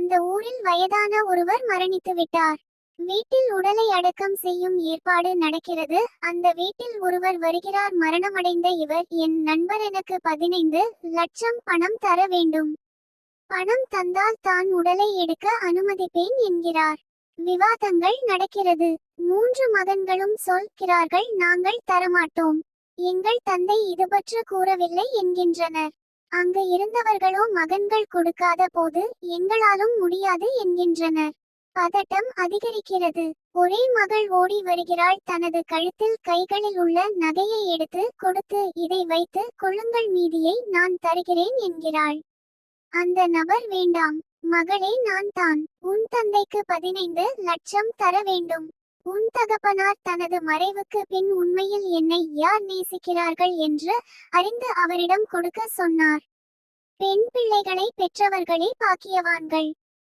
அந்த ஊரில் வயதான ஒருவர் மரணித்து விட்டார். வீட்டில் உடலை அடக்கம் செய்யும் ஏற்பாடு நடக்கிறது. அந்த வீட்டில் ஒருவர் வருகிறார். மரணமடைந்த இவர் என் நண்பர் எனக்கு பதினைந்து லட்சம் பணம் தர வேண்டும். பணம் தந்தால் தான் உடலை எடுக்க அனுமதிப்பேன் என்கிறார். விவாதங்கள் நடக்கிறது. மூன்று மகன்களும் சொல்கிறார்கள் நாங்கள் தரமாட்டோம். எங்கள் தந்தை இதுபற்ற கூறவில்லை என்கின்றனர். அங்கு இருந்தவர்களோ மகன்கள் கொடுக்காத போது எங்களாலும் முடியாது என்கின்றனர். பதட்டம் அதிகரிக்கிறது. ஒரே மகள் ஓடி வருகிறாள். தனது கழுத்தில் கைகளில் உள்ள நகையை எடுத்து கொடுத்து இதை வைத்து கொள்ளுங்கள் மீதியை நான் தருகிறேன் என்கிறாள். அந்த நபர் வேண்டாம். மகளே நான் தான். உன் தந்தைக்கு பதினைந்து லட்சம் தர வேண்டும். உன் தகப்பனார் தனது மறைவுக்கு பின் உண்மையில் என்னை யார் நேசிக்கிறார்கள் என்று அறிந்து அவரிடம் கொடுக்க சொன்னார். பெண் பிள்ளைகளை பெற்றவர்களே பாக்கியவான்கள்.